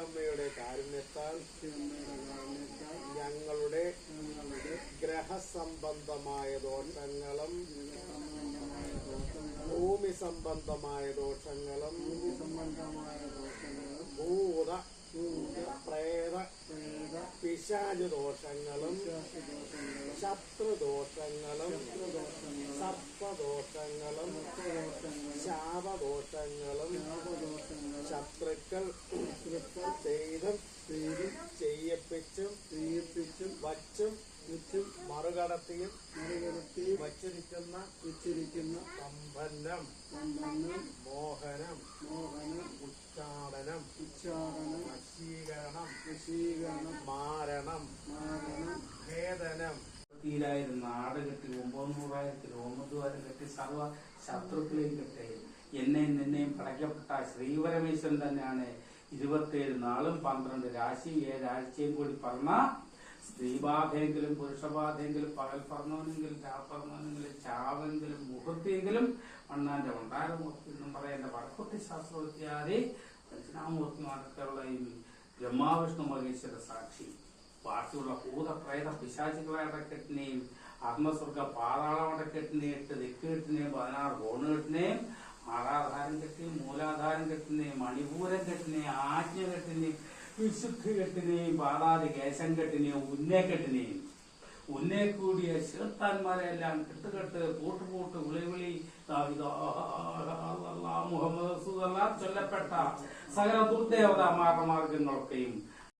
അമ്മയുടെ കാരുണ്യത്താൽ ഞങ്ങളുടെ ഗ്രഹസംബന്ധമായ ദോഷങ്ങളും ഭൂമി സംബന്ധമായ ദോഷങ്ങളും ഭൂത പ്രേത പിശാചു ദോഷങ്ങളും ശത്രുദോഷങ്ങളും സർപ്പദോഷങ്ങളും ശാപദോഷങ്ങളും ശത്രുക്കൾ ചെയ്തും ചെയ്യപ്പിച്ചും ചെയ്യിപ്പിച്ചും വച്ചും വെച്ചും മറുകടത്തിയും മറുകടത്തിയും വച്ചിരിക്കുന്ന വെച്ചിരിക്കുന്ന സമ്പന്നം സമ്പന്നം മോഹനം മോഹനം ഉച്ചാടനം ഉച്ചാടനം വശീകരണം വശീകരണം മാരണം മാരണം ഭേദനം തീരായിരം നാട് കെട്ടി ഒമ്പത് ഒമ്പതുവാരം ഒമ്പത് വരെ കെട്ടി സർവ ശത്രുക്കളെയും കെട്ടി. എന്നെയും നിന്നെയും പടയ്ക്കപ്പെട്ട ശ്രീപരമേശ്വരൻ തന്നെയാണ് ഇരുപത്തിയേഴ് നാളും പന്ത്രണ്ട് രാശി ഏഴാഴ്ചയും കൂടി പറഞ്ഞ സ്ത്രീബാധയെങ്കിലും പുരുഷബാധയെങ്കിലും പകൽ പറഞ്ഞവനെങ്കിലും രാത്രി ചാവെങ്കിലും മുഹൂർത്തിയെങ്കിലും അണ്ണാന്റെ ഉണ്ടാരമൂർത്തി എന്നും പറയുന്ന വടക്കുട്ടി ശാസ്ത്രവിദ്യാദി ദക്ഷിണാമൂർത്തിമാരൊക്കെയുള്ള ഈ ബ്രഹ്മാവിഷ്ണു മഹേശ്വര സാക്ഷി. ബാക്കിയുള്ള ഭൂതപ്രേത പ്രേത പിശാചുക്കളെ അടക്കെട്ടിനെയും ആത്മസ്വർഗ പാതാളം അടക്കെട്ടിനെയും എട്ട് ദിക്കെട്ടിനെയും പതിനാറ് കോണുകെട്ടിനെയും ആറാധാരം കെട്ടിനെയും മൂലാധാരം കെട്ടിനെയും മണിപൂരം കെട്ടിനെയും ആജ്ഞ കെട്ടിനെയും വിശുദ്ധി കെട്ടിനെയും പാതാതി കേശം കെട്ടിനെയും ഉന്നേക്കെട്ടിനെയും ഉന്നേ കൂടിയ ശേത്താന്മാരെ എല്ലാം കെട്ടുകെട്ട് പൂട്ടുപൂട്ട് വിളിവിളി മുഹമ്മദ് ചൊല്ലപ്പെട്ട സകല ദുർദേവതാ മാർഗങ്ങളൊക്കെയും